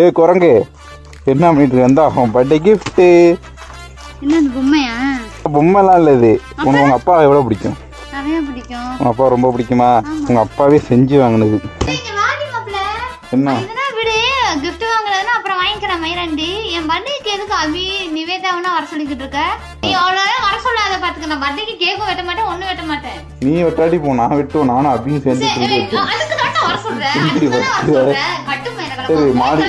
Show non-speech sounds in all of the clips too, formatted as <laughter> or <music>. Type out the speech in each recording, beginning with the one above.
ஏ குரங்கு. என்ன பண்ணிட்டு? இந்தா உன் பர்த்டே கிஃப்ட்டு என்ன பொம்மையா? பொம்மைலாம் இல்லை இது. உனக்கு உங்கள் அப்பா எவ்வளோ பிடிக்கும்? உங்கள் அப்பா ரொம்ப பிடிக்குமா? உங்கள் அப்பாவே செஞ்சு வாங்கினது. என்ன? gift வாங்குறதுன்னா அப்புறம் வாங்கிக்கிறேன் மயிரண்டி என் பர்த்டேக்கு எதுக்கு அபி நிவேதாவனா வர சொல்லிக்கிட்டு இருக்க? நீ அவ்வளோ வர சொல்லாத பாத்துக்க. நான் பர்த்டேக்கு கேக்கும் வெட்ட மாட்டேன் ஒண்ணும் வெட்ட மாட்டேன். நீ வெட்டாடி போ. நான் வெட்டுவோம் நானும் அப்படின்னு சேர்ந்து வர சொல்றேன். சரி. மாடி.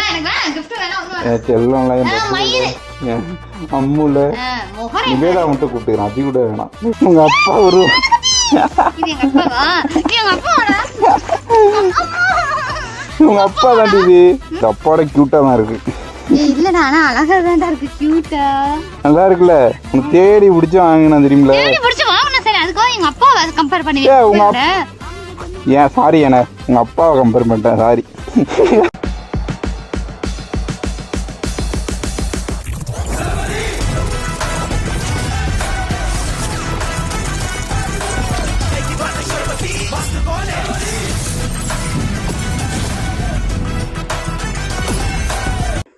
என் அம்முல. நிவேதா மட்டும் கூப்பிட்டுக்கிறேன் கூட வேணாம். உங்க அப்பா ஒரு உங்க அப்பா தாண்டி இது. இந்த அப்பாவோட கியூட்டா தான் இருக்கு. ஏய், இல்லடா ஆனா அழகா தான்டா இருக்கு கியூட்டா நல்லா இருக்குல்ல? உனக்கு தேடி பிடிச்சி வாங்கினா தெரியுமில தேடி பிடிச்சு சரி எங்க அப்பாவை அது கம்பேர் உங்க. ஏன் சாரி என்ன. உங்க அப்பாவை கம்பேர் பண்ணிட்டேன் சாரி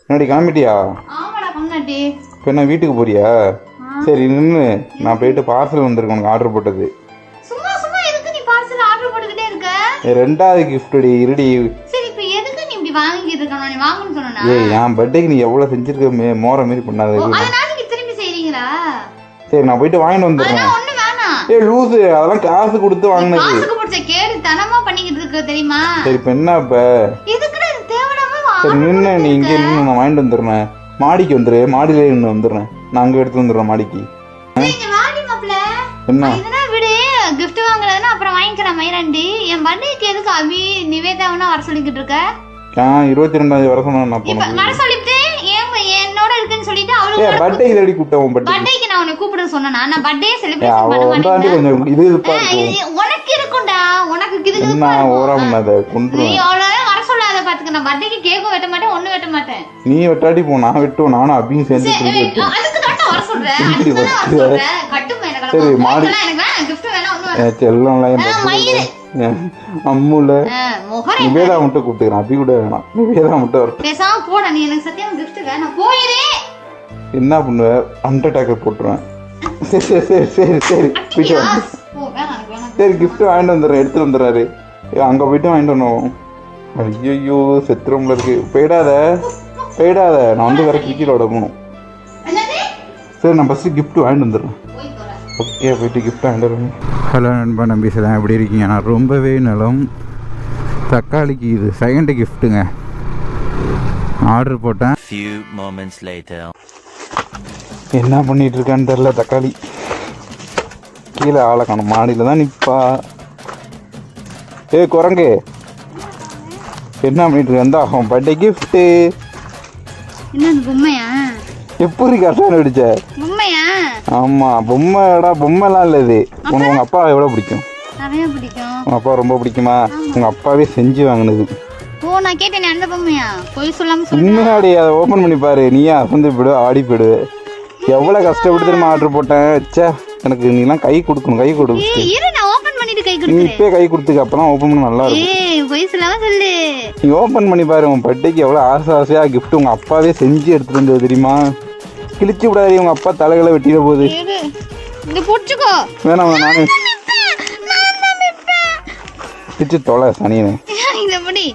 என்னடி கிளம்பிட்டியா? இப்போ என்ன வீட்டுக்கு போறியா? சரி நின்று நான் போயிட்டு பார்சல் வந்திருக்கேன் உனக்கு ஆர்டர் போட்டது. ரெண்டாவது கிஃப்ட் இருடி. ஏய் என் பர்த்டேக்கு நீ எவ்வளோ செஞ்சிருக்க மோர மாரி பண்ணாத சரி நான் போயிட்டு வாங்கிட்டு வந்துடுறேன். ஏய் லூசு அதெல்லாம் காசு கொடுத்து வாங்கினது. சரி இப்போ என்ன இப்போ எதுக்குடா இது தேவையில்லாம வா- சரி நின்று நீ இங்கே நின்று நான் வாங்கிட்டு வந்துடுறேன். மாடிக்கு வந்துடு மாடியிலே நின்று வந்துடுறேன். நான் அங்கே எடுத்து வந்துடுறேன் மாடிக்கு. என்ன? gift வாங்குறதுன்னா அப்புறம் வாங்கிக்கிறேன் மயிரண்டி என் பர்த்டேக்கு எதுக்கு அபி நிவேதாவனா வர சொல்லிக்கிட்டு இருக்க? ஆ இருபத்தி ரெண்டாந்தேதி வர நான் சொல்லிட்டு ஏன் என்னோட இருக்குன்னு சொல்லிட்டு அவளுக்கு பர்த்டேக்கு தேடி கூப்பிட்டேன் உன் பர்த்டே பர்த்டேக்கு நான் உன்னை கூப்பிட சொன்னேனா? நான் பர்த்டே செலிப்ரேஷன் பண்ண கொஞ்சம் இது உனக்கு இருக்கும்டா. உனக்கு இது என்ன இதுப்பா ஓரா இருக்கும். பண்ணாத நீ நான் பர்த்டேக்கு கேக்கும் வெட்ட மாட்டேன் ஒண்ணும் வெட்ட மாட்டேன். நீ வெட்டாடி போ நான் வெட்டுவோம் நானும் அபியும் சேர்ந்து அதுக்கு தான் வர சொல்றேன் அதுக்கு தான் வர. சொல்றேன் கட்டும் மயிரை சரி. மாடி. எனக்கு வேணாம் gift வேணாம் என் ஆ, பசங்க மயிரு. அம்முல. நிவேதா மட்டும் கூப்பிட்டுக்கிறேன் அபி கூட வேணாம். நிவேதா மட்டும் வரட்டும் பேசாம போடா நீ எனக்கு சத்தியம் gift வேணாம். போயிரு. என்ன பண்ணுவ? அண்டர்டேக்கர் போட்டுருவேன். சரி சரி சரி சரி சரி. போயிட்டு எனக்கு சரி gift வாங்கிட்டு வந்துடுறேன் எடுத்துட்டு வந்துடுறாரு. அங்க போயிட்டு வாங்கிட்டு வந்தோம் ஐயோ செத்துரம்ல இருக்கு. போயிடாத. போயிடாத. நான் வந்து வேற கிரிக்கெட் விட போகணும். சரி நான் ஃபஸ்ட்டு gift வாங்கிட்டு வந்துடுறேன். ஓகே போயிட்டு கிஃப்ட் வாங்கிட்டு ஹலோ நண்பா நம்பி சார் எப்படி இருக்கீங்க? நான் ரொம்பவே நலம். தக்காளிக்கு இது செகண்ட் கிஃப்ட்டுங்க ஆர்டர் போட்டேன். Few moments later. என்ன பண்ணிட்டு இருக்கான்னு தெரில தக்காளி. கீழே ஆளை காணும். மாடியில் தான் நிற்பா ஏ குரங்கு. என்ன பண்ணிட்டு இந்தா உன் பர்த்டே கிஃப்ட்டு என்ன பொம்மையா? எப்படி கரெக்டாக அடிச்ச? பொம்மையா? ஆமாம் பொம்மைடா பொம்மைலாம் இல்லை இது. உனக்கு உங்கள் அப்பா எவ்வளோ பிடிக்கும்? நிறைய பிடிக்கும். உங்கள் அப்பா ரொம்ப பிடிக்குமா? உங்கள் அப்பாவே செஞ்சு வாங்கினது. ஓ நான் கேட்டேனே அந்த பொம்மையா? பொய் சொல்லாம சொல்லு முன்னாடி அதை ஓப்பன் பண்ணி பாரு. நீயே அசந்து போயிடு ஆடி போயிடு. எவ்வளோ கஷ்டப்பட்டு தெரியுமா ஆர்டர் போட்டேன்? ச்சே எனக்கு நீலாம் கை கொடுக்கணும் கை கொடு. நீ இப்பயே கை கொடுத்துக்க அப்பதான் ஓப்பன் பண்ண நல்லா இருக்கும் பொய் சொல்லாம சொல்லு. நீ ஓப்பன் பண்ணி பாரு உன் பர்த்டேக்கு எவ்வளோ ஆசை ஆசையாக gift உங்கள் அப்பாவே செஞ்சு எடுத்துட்டு வந்தது தெரியுமா? கிழிச்சு விடாதீ உங்கள் அப்பா தலைகளை வெட்டிட போகுது. இந்த புடிச்சுக்கோ வேணாம் வேணாம் நானே. பிச்சு தொலை சனியனே. <laughs> இந்த முடி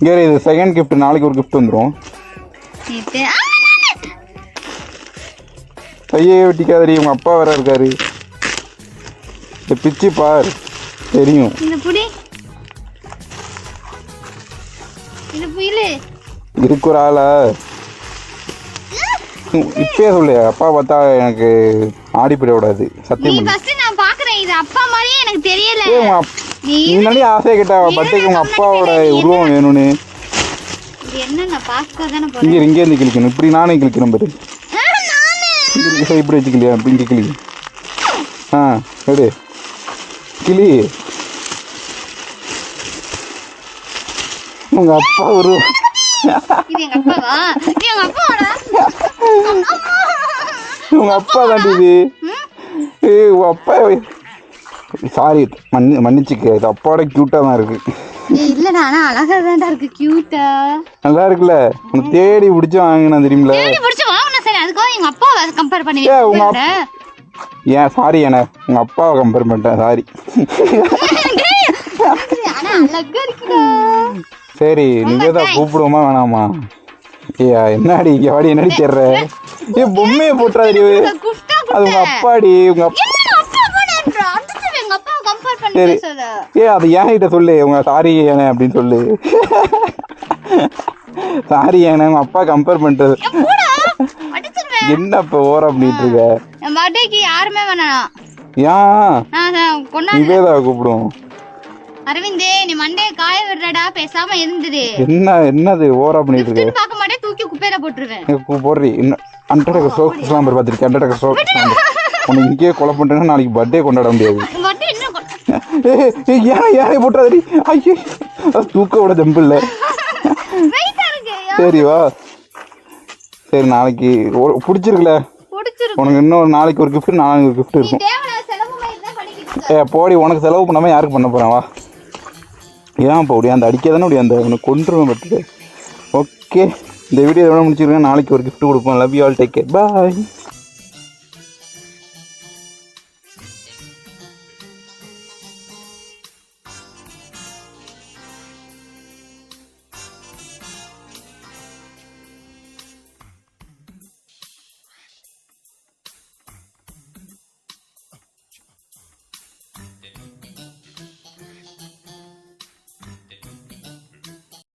இங்கே இரு, இது செகண்ட் gift நாளைக்கு ஒரு நேத்து. ஆ, கையே வெட்டிக்காதடி உங்கள் அப்பா வேற இருக்காரு. பிச்சு பார். தெரியும். இந்த புடி. புயலு? ஒரு ஆளா இப்பயே சொல்லு அப்பா பார்த்தா எனக்கு ஆடிப்பட விடாது நீ சத்தியம் ஃபர்ஸ்ட் நான் பாக்குறேன் இது அப்பா மாதிரியே எனக்கு தெரியல. முன்னாடி ஆசையை கேட்டா? பர்த்டேக்கு உங்க அப்பாவோட உருவம் வேணும்னு. இது என்ன நான் பார்க்க தானே போறேன்? இங்கே இங்கே இருந்து கிழிக்கணும். இப்படி நானே கிழிக்கணும் பாரு. இப்படி வச்சுக்கலையா இப்படி இங்கே கிளி. ஆ எடு. கிளி. உங்க அப்பா ஒரு அப்பாவா? உங்க அப்பா தாண்டி இது. உங்க அப்பா சாரி மன்னி மன்னிச்சுக்க இது அப்பாவோட க்யூட்டாக தான் இருக்கு. ஏய், இல்லடா ஆனா அழகா தான்டா இருக்கு கியூட்டா நல்லா இருக்குல்ல? உனக்கு தேடி பிடிச்சி வாங்கினா தெரியுமில தேடி பிடிச்சு வாங்கின சரி அதுக்காக எங்க அப்பா கம்பேர் உங்க வைக்கிறேன்டா. ஏன் சாரி என்ன உங்கள் அப்பாவை கம்பேர் பண்ணிட்டேன் சாரி ஆனா அழகா இருக்குடா. சரி நிவேதா கூப்பிடுவோமா? வேணாமா? ஏயா என்னடி இங்கே வாடி என்னடி தேடுற? ஏ பொம்மையை போட்டுறாடி அது உங்க அப்பாடி உங்க அப்பா சரி. ஏ அது ஏன் கிட்ட சொல்லு. உங்க சாரி ஏனே அப்படின்னு சொல்லு. சாரி ஏனே உங்க அப்பா கம்பேர் பண்றது. என்ன இப்போ ஓரம் பண்ணிட்டு இருக்க? பர்த்டேக்கு யாருமே வேணாம். ஏன்? நிவேதாவை கூப்பிடுவோம். அரவிந்தே நீ மண்டே காய விடுறடா பேசாம இருந்துரு. என்ன என்னது ஓரம் பண்ணிட்டு இருக்க? பார்க்க மாட்டேன் தூக்கி குப்பையில போட்டுருவேன். போடுறி. ஸ்ட்ரோக் ஸ்லாம்பர் பார்த்துருக்கேன் ஹண்ட்ரட் ஸ்ட்ரோக் ஸ்லாம்பர் உனக்கு இங்கேயே கொலை பண்ணிட்டேன்னா நாளைக்கு பர்த்டே கொண்டாட முடியாது. <laughs> ஏன் யானை போட்டுறாதடி? ஐயோ தூக்க விட ஜம்பு இல்லை. சரி வா. சரி நாளைக்கு பிடிச்சிருக்குல? பிடிச்சிருக்கு. உனக்கு இன்னொரு நாளைக்கு ஒரு கிஃப்ட் நாளைக்கு ஒரு கிஃப்ட் இருக்கும். ஏ போடி உனக்கு செலவு பண்ணாமல் யாருக்கு பண்ண போகிறேன் வா. ஏன் இப்போ அப்படி அந்த அடிக்க தானே அப்படி அந்த உனக்கு கொண்டுருவேன் பட்டுட்டு ஓகே இந்த வீடியோ எவ்வளோ முடிச்சிருக்கேன். நாளைக்கு ஒரு கிஃப்ட் கொடுப்போம். Love you all take care bye